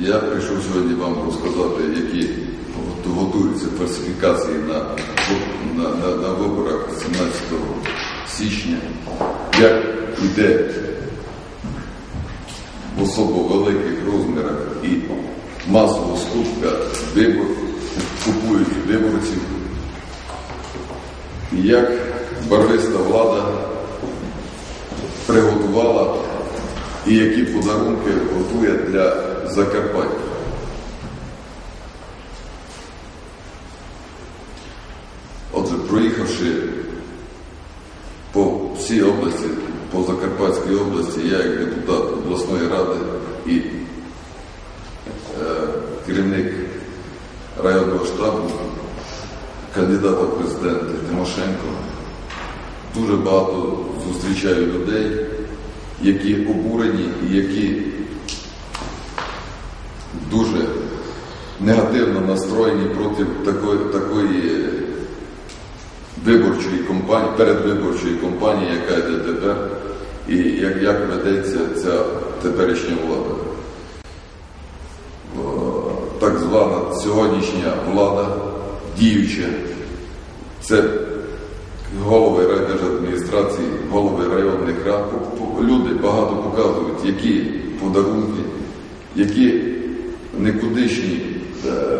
Я прийшов сьогодні вам розказати, які готуються фальсифікації на, на, на, на виборах 17 січня, як йде в особо великих розмірах і масова скупка вибор, купують виборців, як барвиста влада приготувала і які подарунки готує для Закарпаття. Отже, проїхавши по всій області, по Закарпатській області, я як депутат обласної ради і е, керівник районного штабу, кандидата в президенти Тимошенко, дуже багато зустрічаю людей, які обурені і які дуже негативно настроєні проти такої, такої виборчої кампанії, передвиборчої кампанії, яка йде тепер, і як, як ведеться ця теперішня влада. Так звана сьогоднішня влада, діюча, це голови райдержадміністрації, голови районних рад. Люди багато показують, які подарунки, які никудишні е,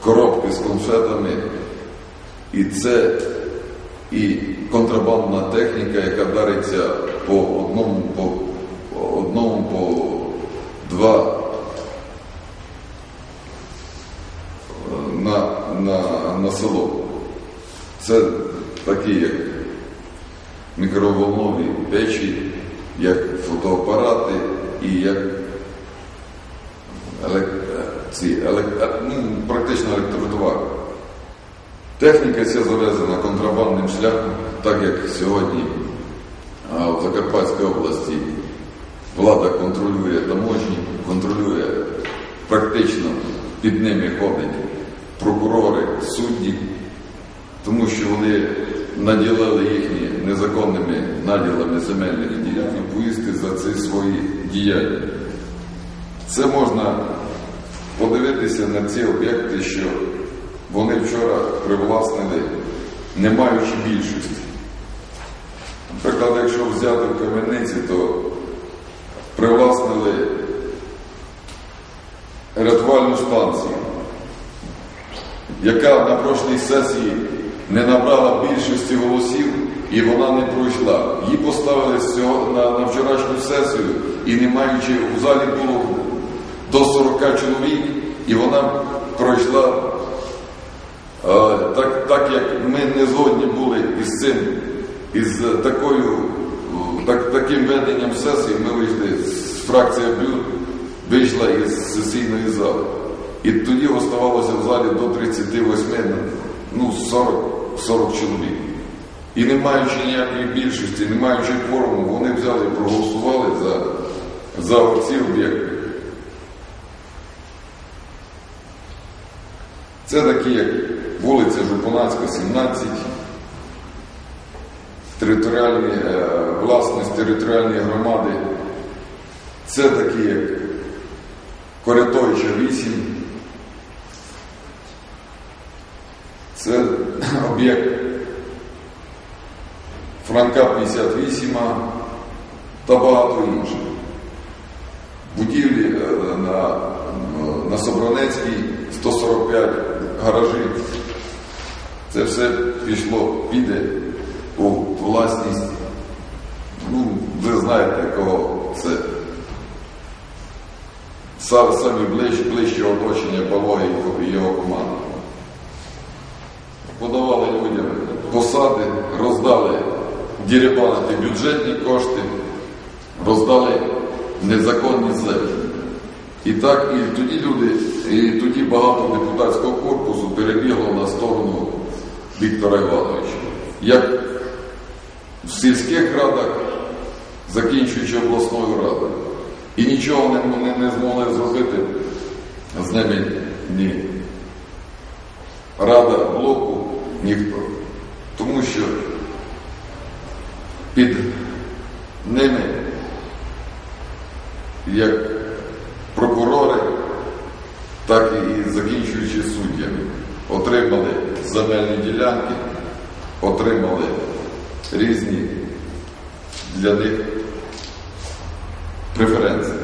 коробки з конфетами. І це і контрабандна техніка, яка дариться по одному, по, по одному, по два е, на, на, на село. Це такі, як мікроволнові печі, як фотоапарати і як елек... ці елек... ну, практично електротовар. Техніка ця завезена контрабандним шляхом, так як сьогодні в Закарпатській області влада контролює таможні, контролює практично під ними ходять прокурори, судді, тому що вони наділили їхні незаконними наділами земельних ділянок відповісти за ці свої діяння. Це можна подивитися на ці об'єкти, що вони вчора привласнили, не маючи більшості. Наприклад, якщо взяти в Кам'яниці, то привласнили рятувальну станцію, яка на прошлій сесії не набрала більшості голосів і вона не пройшла. Її поставили на, на вчорашню сесію і не маючи в залі було до 40 чоловік, і вона пройшла. Так, так як ми не згодні були із цим, із такою, так, таким веденням сесії, ми вийшли з фракція Блюд, вийшла із сесійної зали. І тоді оставалося в залі до 38, ну 40, 40 чоловік. І не маючи ніякої більшості, не маючи форуму, вони взяли і проголосували за, за оці об'єкти. Це такі, як вулиця Жупанацька, 17, територіальні, е, власність територіальної громади. Це такі, як Корятовича 8. Це об'єкт Франка 58 та багато інших. Будівлі е, на, на Собранецькій 145 гаражів. Це все пішло, піде у власність. Ну, ви знаєте, кого це. Самі ближче, оточення Павлога і його команди. Подавали людям посади, роздали діребанити бюджетні кошти, роздали незаконні землі. І так, і тоді люди, і тоді багато депутатського корпусу перебігло на сторону Віктора Івановича. Як в сільських радах, закінчуючи обласною радою. І нічого не, не, не змогли зробити з ними ні. Рада блоку ніхто. Тому що під ними, як прокурори, так і закінчуючи суддями, отримали земельні ділянки, отримали різні для них преференції.